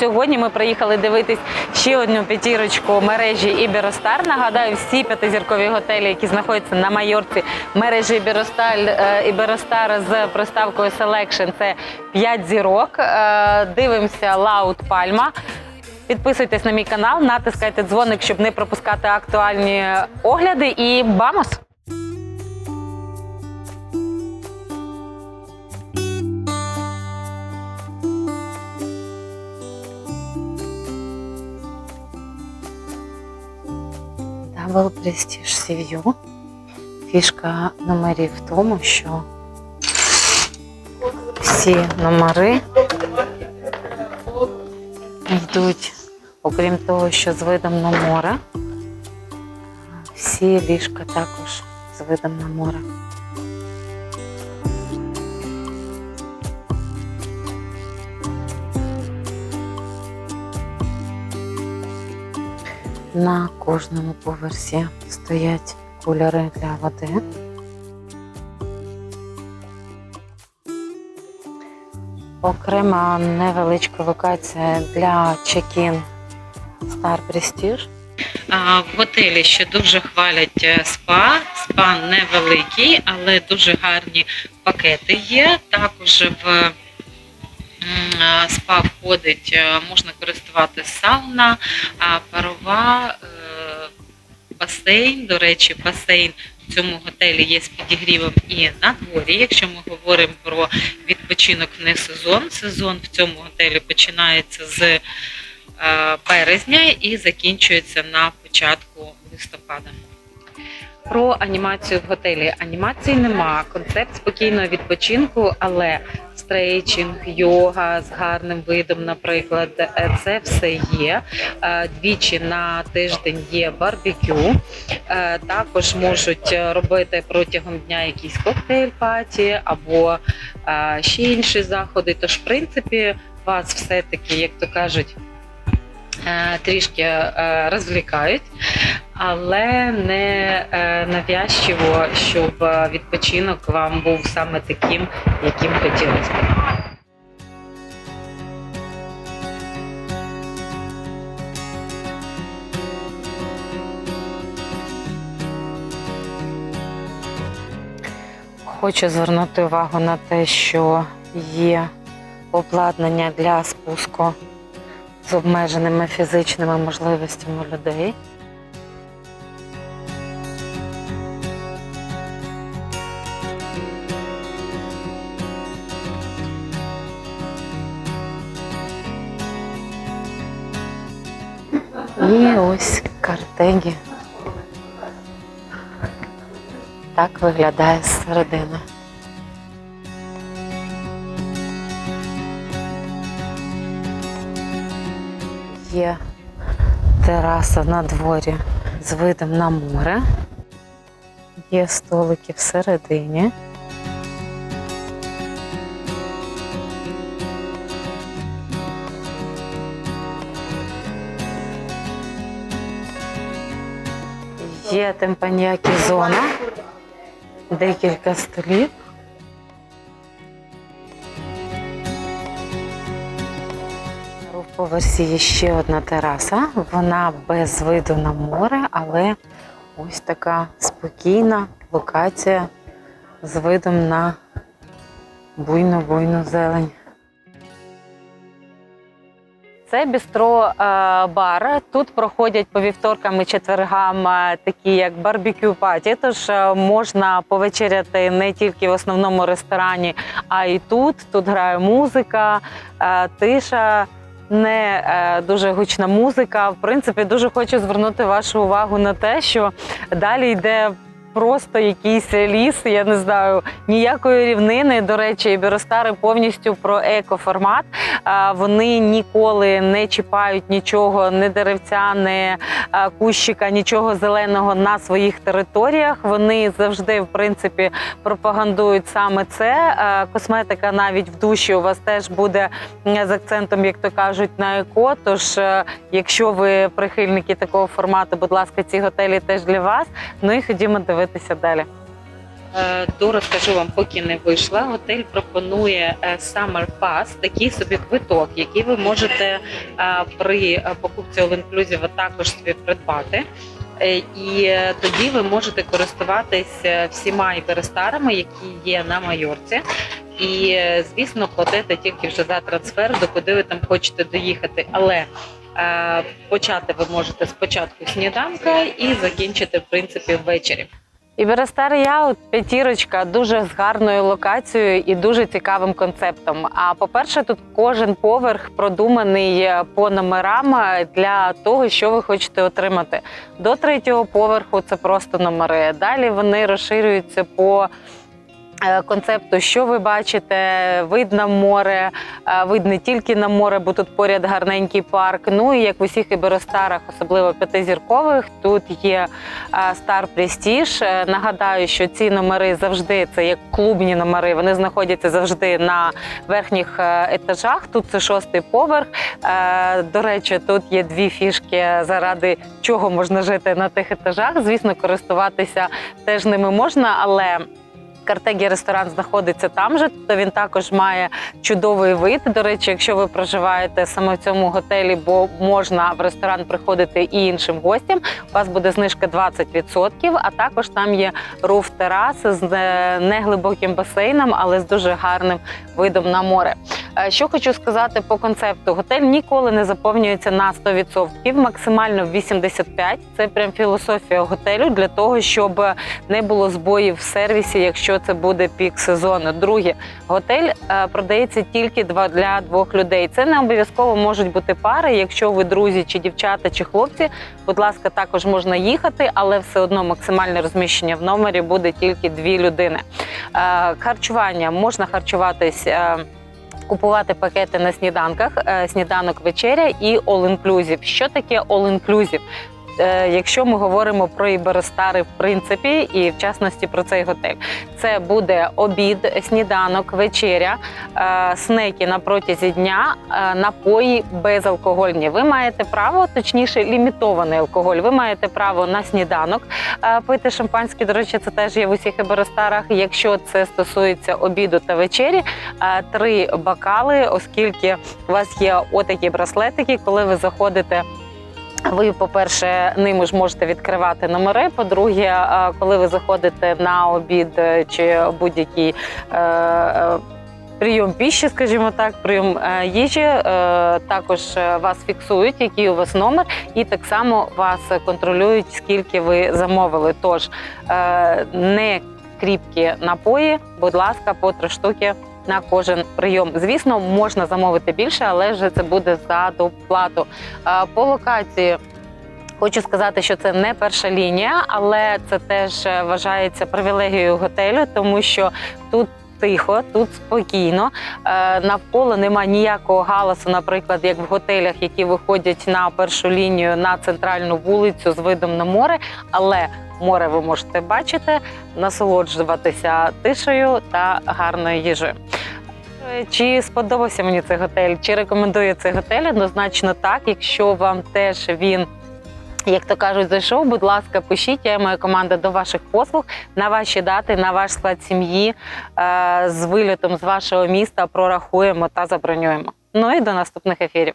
сьогодні ми приїхали дивитись ще одну п'ятірочку мережі Іберостар. Нагадаю, всі п'ятизіркові готелі, які знаходяться на Майорці мережі Іберостар, е, Іберостар з приставкою Selection, це 5 зірок. Е, Дивимося Лаут Пальма. Підписуйтесь на мій канал, натискайте дзвоник, щоб не пропускати актуальні огляди. І бамос! Double Prestige Sea Фішка номерів в тому, що всі номери йдуть, окрім того, що з видом на море, всі ліжка також з видом на море. На кожному поверсі стоять кулери для води. Окрема невеличка локація для чекін Star Prestige. В готелі ще дуже хвалять е, спа. Спа невеликий, але дуже гарні пакети є. Також в спа входить, е, можна користувати сауна, парова, е, басейн. До речі, басейн в цьому готелі є з підігрівом і на дворі. Якщо ми говоримо про відпочинок не сезон, сезон в цьому готелі починається з е, березня і закінчується на початку листопада. Про анімацію в готелі. Анімації нема. Концепт спокійного відпочинку, але стрейчинг, йога з гарним видом, наприклад, це все є. Е, Двічі на тиждень є барбекю. Е, Також можуть робити протягом дня якісь коктейль-паті або е, ще інші заходи. Тож, в принципі, вас все-таки, як то кажуть, трішки е, розвлікають, але не е, навязчиво, щоб е, відпочинок вам був саме таким, яким хотілося. Хочу звернути увагу на те, що є обладнання для спуску з обмеженими фізичними можливостями людей. І ось картегі. Так виглядає зсередини. Є тераса на дворі з видом на море. Є столики всередині. Є темпаніякі зона, декілька столів. Поверсі є ще одна тераса. Вона без виду на море, але ось така спокійна локація з видом на буйну-буйну зелень. Це бістро е. Тут проходять по вівторкам і четвергам е, такі як барбекю паті. Тож е, можна повечеряти не тільки в основному ресторані, а й тут. Тут грає музика, тиша. Не е, дуже гучна музика. В принципі, дуже хочу звернути вашу увагу на те, що далі йде просто якийсь ліс. Я не знаю ніякої рівнини. До речі, біростари повністю про екоформат. Вони ніколи не чіпають нічого, не деревця, не кущика, нічого зеленого на своїх територіях. Вони завжди, в принципі, пропагандують саме це. Косметика навіть в душі у вас теж буде з акцентом, як то кажуть, на еко. Тож, е, якщо ви прихильники такого формату, будь ласка, ці готелі теж для вас. Ну і ходімо дивитися далі. Е, То розкажу вам, поки не вийшла. Готель пропонує е, Summer Pass, такий собі квиток, який ви можете е, при е, покупці All Inclusive також собі придбати. Е, І е, тоді ви можете користуватись е, всіма іперестарами, які є на Майорці. І, е, звісно, платити тільки вже за трансфер, до куди ви там хочете доїхати. Але е, почати ви можете спочатку сніданка і закінчити, в принципі, ввечері. Іberestar Yacht – п'ятірочка дуже з гарною локацією і дуже цікавим концептом. А по-перше, тут кожен поверх продуманий е, по номерам е, для того, що ви хочете отримати. До третього поверху це просто номери. Далі вони розширюються по концепту, що ви бачите, вид на море, е, вид не тільки на море, бо тут поряд гарненький парк. Ну і як в усіх іберостарах, особливо п'ятизіркових, тут є Prestige. Е, Нагадаю, що ці номери завжди це як клубні номери. Вони знаходяться завжди на верхніх е, етажах. Тут це шостий поверх. Е, До речі, тут є дві фішки, заради чого можна жити на тих етажах. Звісно, користуватися теж ними можна, але. Картегі ресторан знаходиться там же, то він також має чудовий вид. До речі, якщо ви проживаєте саме в цьому готелі, бо можна в ресторан приходити і іншим гостям, у вас буде знижка 20%, а також там є руф терас з е, неглибоким басейном, але з дуже гарним видом на море. Е, Що хочу сказати по концепту: готель ніколи не заповнюється на 100%, максимально 85%. Це прям філософія готелю для того, щоб не було збоїв в сервісі, якщо це буде пік сезону. Друге, готель е, продається тільки для двох людей. Це не обов'язково можуть бути пари. Якщо ви друзі, чи дівчата, чи хлопці, будь ласка, також можна їхати, але все одно максимальне розміщення в номері буде тільки дві людини. Е, Харчування можна харчуватись. Купувати пакети на сніданках, е, сніданок вечеря і all-inclusive. Що таке all-inclusive? Е, Якщо ми говоримо про Іберостари, в принципі, і в частності про цей готель, це буде обід, сніданок, вечеря, е, снеки на протязі дня, е, напої безалкогольні. Ви маєте право, точніше, лімітований алкоголь. Ви маєте право на сніданок пити шампанське. До речі, це теж є в усіх Іберостарах. Якщо це стосується обіду та вечері, три бокали, оскільки у вас є отакі браслетики, коли ви заходите. Ви, по-перше, ними ж можете відкривати номери. По-друге, е, коли ви заходите на обід е, чи будь-який е, прийом піші, скажімо так, прийом їжі, також вас фіксують, який у вас номер, і так само вас контролюють, скільки ви замовили. Тож не кріпкі напої, будь ласка, по три штуки на кожен прийом. Звісно, можна замовити більше, але вже це буде за доплату. Е, По локації. Хочу сказати, що це не перша лінія, але це теж е, вважається привілегією готелю, тому що тут тихо, тут спокійно. Е, Навколо нема ніякого галасу, наприклад, як в готелях, які виходять на першу лінію на центральну вулицю з видом на море. Але море ви можете бачити, насолоджуватися тишею та гарною їжею. Чи сподобався мені цей готель? Чи рекомендую цей готель? Однозначно так. Якщо вам теж він. Як то кажуть, зайшов, будь ласка, пишіть, я і моя команда до ваших послуг на ваші дати, на ваш склад сім'ї е, з вильотом з вашого міста прорахуємо та забронюємо. Ну і до наступних ефірів.